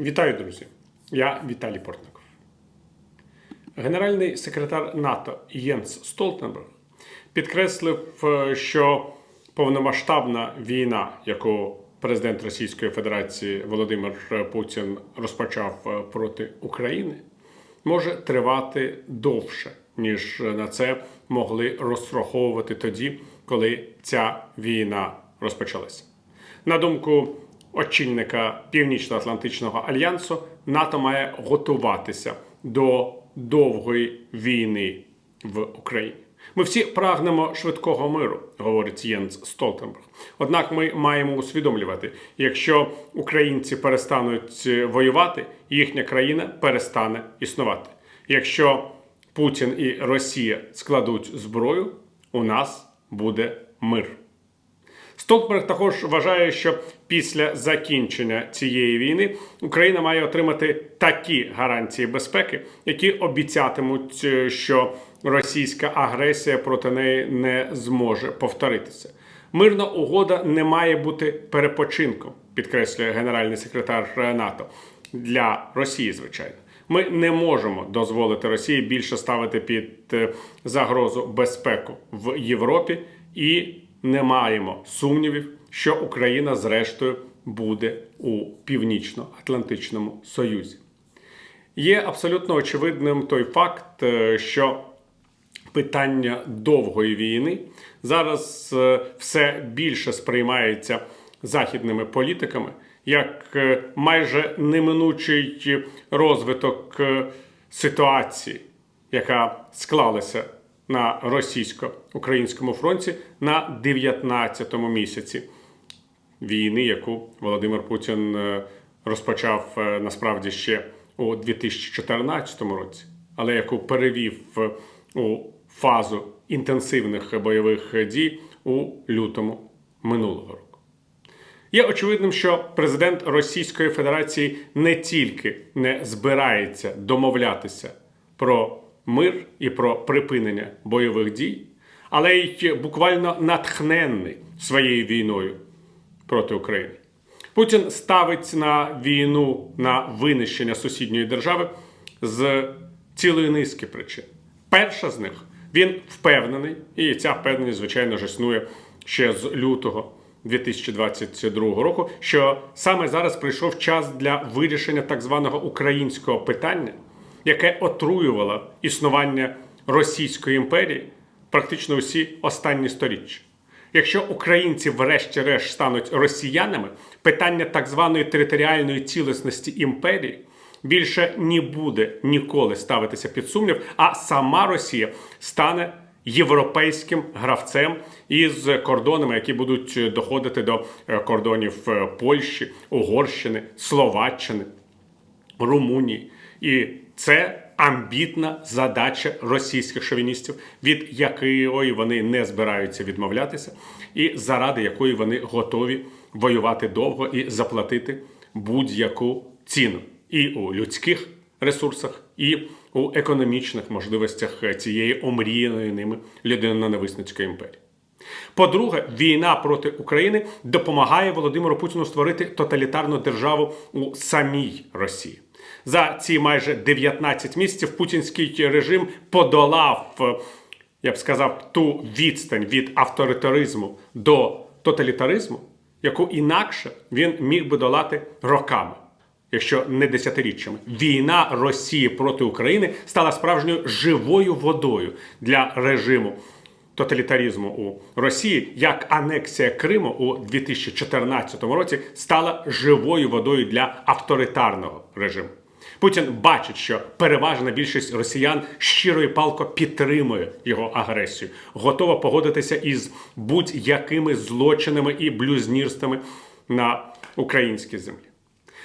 Вітаю, друзі! Я Віталій Портников. Генеральний секретар НАТО Єнс Столтенберг підкреслив, е, що повномасштабна війна, яку президент Російської Федерації Володимир Путін розпочав е, проти України, може тривати довше, ніж на це могли розраховувати тоді, коли ця війна розпочалася. На думку очільника Північно-Атлантичного альянсу, НАТО має готуватися до довгої війни в Україні. Ми всі прагнемо швидкого миру, говорить Єнс Столтенберг. Однак ми маємо усвідомлювати, якщо українці перестануть воювати, їхня країна перестане існувати. Якщо Путін і Росія складуть зброю, у нас буде мир. Столтенберг також вважає, що після закінчення цієї війни Україна має отримати такі гарантії безпеки, які обіцятимуть, е, що російська агресія проти неї не зможе повторитися. Мирна угода не має бути перепочинком, підкреслює генеральний секретар НАТО для Росії, звичайно. Ми не можемо дозволити Росії більше ставити під е, загрозу безпеку в Європі і не маємо сумнівів, що Україна, зрештою, буде у Північно-Атлантичному Союзі. Є абсолютно очевидним той факт, е, що питання довгої війни зараз е, все більше сприймається західними політиками як е, майже неминучий розвиток ситуації, яка склалася на російсько-українському фронті на 19-му місяці війни, яку Володимир Путін е, розпочав е, насправді ще у 2014 році, але яку перевів у фазу інтенсивних бойових дій у лютому минулого року. Є очевидним, що президент Російської Федерації не тільки не збирається домовлятися про мир і про припинення бойових дій, але й буквально натхненний своєю війною проти України. Путін ставить на війну на винищення сусідньої держави з цілої низки причин. Перша з них він впевнений, і ця впевненість, звичайно ж, існує ще з лютого 2022 року, що саме зараз прийшов час для вирішення так званого українського питання, яке отруювало існування Російської імперії практично усі останні сторіччя. Якщо українці, врешті-решт, стануть росіянами, питання так званої територіальної цілісності імперії більше не буде ніколи ставитися під сумнів, а сама Росія стане європейським гравцем із кордонами, які будуть доходити до е, кордонів е, Польщі, Угорщини, Словаччини. Румунії. І це амбітна задача російських шовіністів, від якої вони не збираються відмовлятися, і заради якої вони готові воювати довго і заплатити будь-яку ціну і у людських ресурсах, і у економічних можливостях цієї омріяної ними людиноненависницької імперії. По-друге, війна проти України допомагає Володимиру Путіну створити тоталітарну державу у самій Росії. За ці майже 19 місяців путінський режим подолав, е, я б сказав, ту відстань від авторитаризму до тоталітаризму, яку інакше він міг би долати роками. Якщо не десятиріччями, війна Росії проти України стала справжньою живою водою для режиму тоталітарізму у Росії, як анексія Криму у 2014 році стала живою водою для авторитарного режиму. Путін бачить, що переважна більшість росіян щиро і палко підтримує його агресію, готова погодитися із будь-якими злочинами і блюзнірствами на українській землі.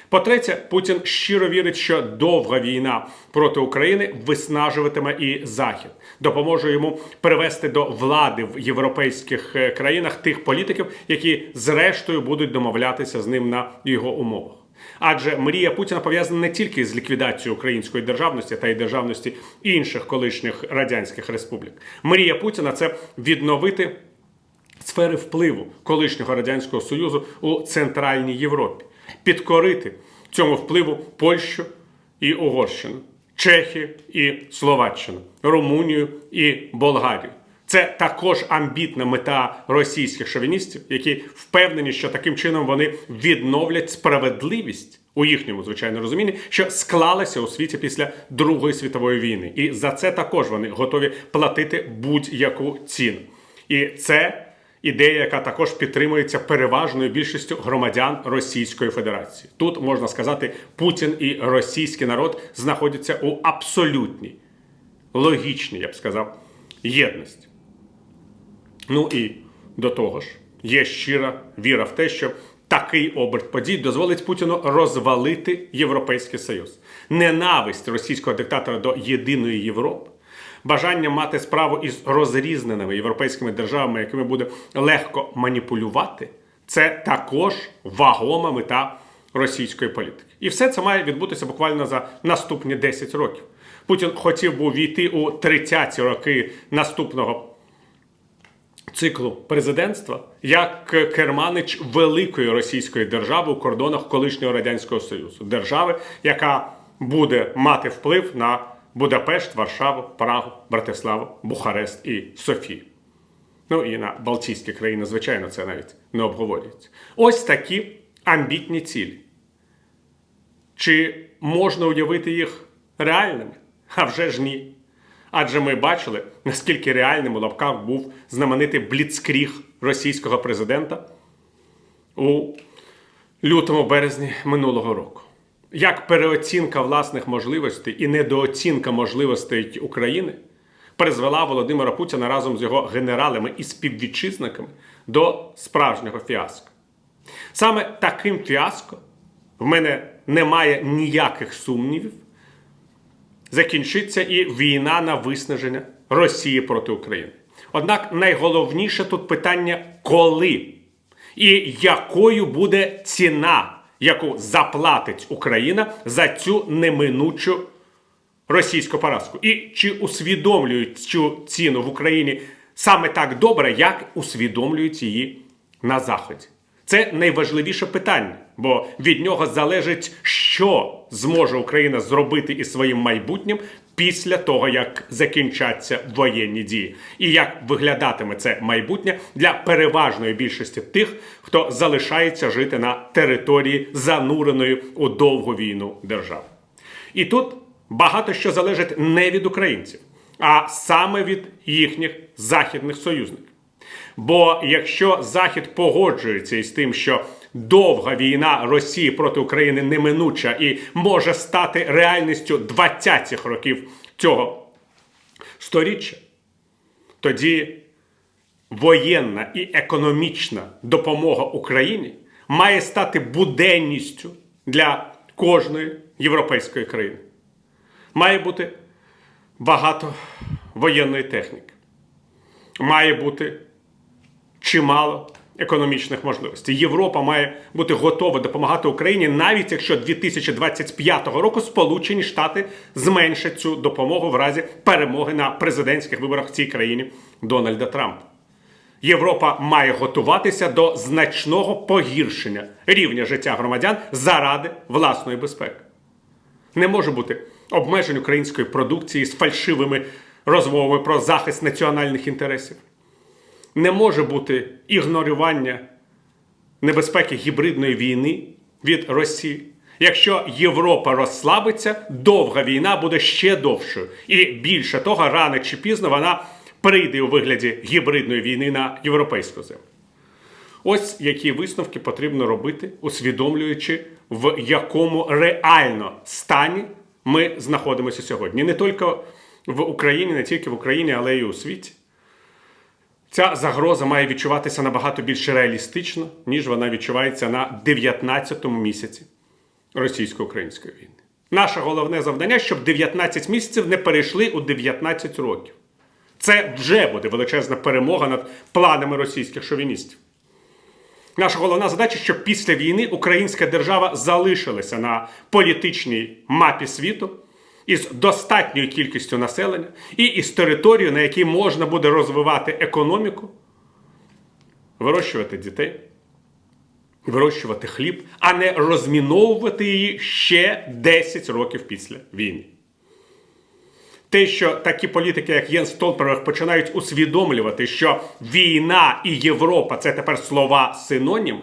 По-третє, Путін щиро вірить, що довга війна проти України виснажуватиме і Захід, допоможе йому привести до влади в європейських е, країнах тих політиків, які зрештою будуть домовлятися з ним на його умовах. Адже мрія Путіна пов'язана не тільки з ліквідацією української державності та й державності інших колишніх радянських республік. Мрія Путіна це відновити сфери впливу колишнього радянського союзу у центральній Європі, підкорити цьому впливу Польщу і Угорщину, Чехію і Словаччину, Румунію і Болгарію. Це також амбітна мета російських шовіністів, які впевнені, що таким чином вони відновлять справедливість у їхньому звичайно розумінні, що склалася у світі після Другої світової війни. І за це також вони готові платити будь-яку ціну. І це ідея, яка також підтримується переважною більшістю громадян Російської Федерації. Тут можна сказати, Путін і російський народ знаходяться у абсолютній, логічній, я б сказав, єдності. Ну і до того ж, є щира віра в те, що такий оберт подій дозволить Путіну розвалити Європейський Союз. Ненависть російського диктатора до єдиної Європи, бажання мати справу із розрізненими європейськими державами, якими буде легко маніпулювати, це також вагома мета російської політики. І все це має відбутися буквально за наступні 10 років. Путін хотів би увійти у 30-ті роки наступного циклу президентства як керманич великої російської держави у кордонах колишнього радянського союзу, держави, яка буде мати вплив на Будапешт, Варшаву, Прагу, Братиславу, Бухарест і Софію. Ну і на Балтійські країни, звичайно, це навіть не обговорюється. Ось такі амбітні цілі. Чи можна уявити їх реальними? А вже ж ні. Адже ми бачили, наскільки реальним у лапках був знаменитий бліцкріг російського президента у лютому березні минулого року. Як переоцінка власних можливостей і недооцінка можливостей України призвела Володимира Путіна разом з його генералами і співвітчизниками до справжнього фіаско. Саме таким фіаско в мене немає ніяких сумнівів закінчиться і війна на виснаження Росії проти України. Однак найголовніше тут питання коли і якою буде ціна, яку заплатить Україна за цю неминучу російську поразку. І чи усвідомлюють цю ціну в Україні саме так добре, як усвідомлюють її на Заході? Це найважливіше питання, бо від нього залежить, що зможе Україна зробити із своїм майбутнім після того, як закінчаться воєнні дії, і як виглядатиме це майбутнє для переважної більшості тих, хто залишається жити на території зануреної у довгу війну держави. І тут багато що залежить не від українців, а саме від їхніх західних союзників. Бо якщо Захід погоджується із тим, що довга війна Росії проти України неминуча і може стати реальністю 20-х років цього сторіччя, тоді воєнна і економічна допомога Україні має стати буденністю для кожної європейської країни. Має бути багато воєнної техніки. Має бути чимало економічних можливостей. Європа має бути готова допомагати Україні, навіть якщо 2025 року Сполучені Штати зменшать цю допомогу в разі перемоги на президентських виборах в цій країні Дональда Трампа. Європа має готуватися до значного погіршення рівня життя громадян заради власної безпеки. Не може бути обмежень української продукції з фальшивими розмовами про захист національних інтересів не може бути ігнорування небезпеки гібридної війни від Росії. Якщо Європа розслабиться, довга війна буде ще довшою. І більше того, рано чи пізно вона прийде у вигляді гібридної війни на європейську землю. Ось які висновки потрібно робити, усвідомлюючи, в якому реально стані ми знаходимося сьогодні. Не тільки в Україні, не тільки в Україні, але й у світі. Ця загроза має відчуватися набагато більш реалістично, ніж вона відчувається на 19-му місяці російсько-української війни. Наше головне завдання, щоб 19 місяців не перейшли у 19 років. Це вже буде величезна перемога над планами російських шовіністів. Наша головна задача, щоб після війни українська держава залишилася на політичній мапі світу із достатньою кількістю населення і із територією, на якій можна буде розвивати економіку, вирощувати дітей, вирощувати хліб, а не розміновувати її ще 10 років після війни. Те, що такі політики, як Єн Столтенберг, починають усвідомлювати, що війна і Європа це тепер слова синоніми,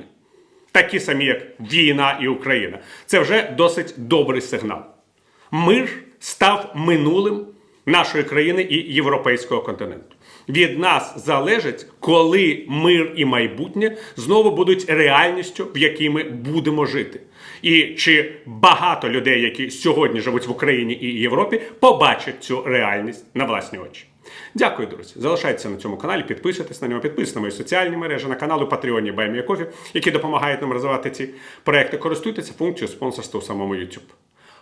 такі самі, як війна і Україна, це вже досить добрий сигнал. Мир став минулим нашої країни і європейського континенту. Від нас залежить, коли мир і майбутнє знову будуть реальністю, в якій ми будемо жити. І чи багато людей, які сьогодні живуть в Україні і Європі, побачать цю реальність на власні очі. Дякую, друзі. Залишайтеся на цьому каналі, підписуйтесь на нього, підписуйтесь на мої соціальні мережі, на канал у Патреоні Баймія Кофі, які допомагають нам розвивати ці проекти. Користуйтеся функцією спонсорства у самому YouTube.